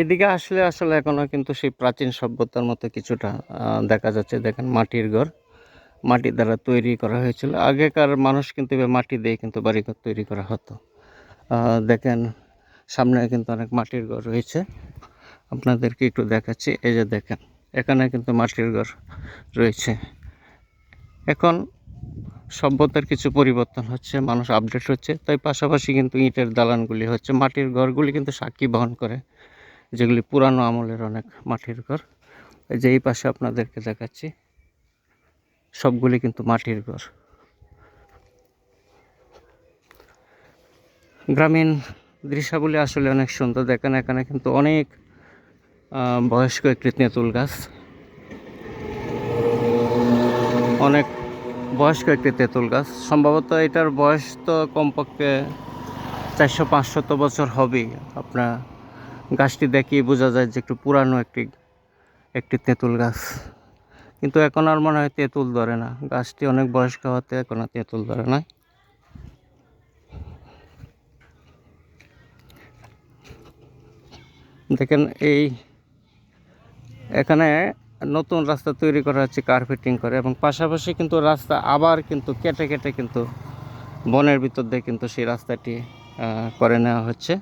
এদিকে আসলে আসলে এখনও কিন্তু সেই প্রাচীন সভ্যতার মতো কিছুটা দেখা যাচ্ছে। দেখেন মাটির ঘর, মাটি দ্বারা তৈরি করা হয়েছিল। আগেকার মানুষ কিন্তু মাটি দিয়ে কিন্তু বাড়িঘর তৈরি করা হতো। দেখেন সামনে কিন্তু অনেক মাটির ঘর রয়েছে। আপনাদেরকে একটু দেখাচ্ছি। এই যে দেখেন, এখানে কিন্তু মাটির ঘর রয়েছে। এখন সভ্যতার কিছু পরিবর্তন হচ্ছে, মানুষ আপডেট হচ্ছে। তাই পাশাপাশি কিন্তু ইটের দালানগুলি হচ্ছে। মাটির ঘরগুলি কিন্তু সাক্ষী বহন করে। যেগুলি পুরানো আমলের অনেক মাটির ঘর। এই যে এই পাশে আপনাদেরকে দেখাচ্ছি, সবগুলি কিন্তু মাটির ঘর। গ্রামীণ দৃশ্যাবলী আসলে অনেক সুন্দর, দেখেন এখানে কিন্তু অনেক বয়স্ক একটি তেঁতুল গাছ। অনেক বয়স্ক একটি তেঁতুল গাছ। সম্ভবত এটার বয়স তো কমপক্ষে চারশো পাঁচশত বছর হবেই। আপনার গাছটি দেখেই বোঝা যায় যে একটু পুরানো একটি একটি তেঁতুল গাছ। কিন্তু এখন আর মনে হয় তেঁতুল ধরে না। গাছটি অনেক বয়স্ক হতে এখন আর তেঁতুল ধরে না দেখেন এই, এখানে নতুন রাস্তা তৈরি করা হচ্ছে কার্পেটিং করে এবং পাশাপাশি কিন্তু রাস্তা আবার কিন্তু কেটে কেটে কিন্তু বনের ভিতর দিয়ে কিন্তু সেই রাস্তাটি করে নেওয়া হচ্ছে।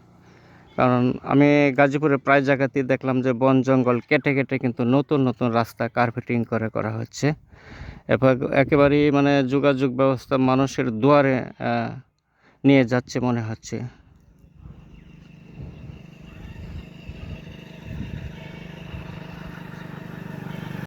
কারণ আমি গাজীপুরের প্রায় জায়গাতেই দেখলাম যে বন জঙ্গল কেটে কেটে কিন্তু নতুন নতুন রাস্তা কার্পেটিং করে, করা হচ্ছে। এবার একেবারেই মানে যোগাযোগ ব্যবস্থা মানুষের দুয়ারে নিয়ে যাচ্ছে মনে হচ্ছে।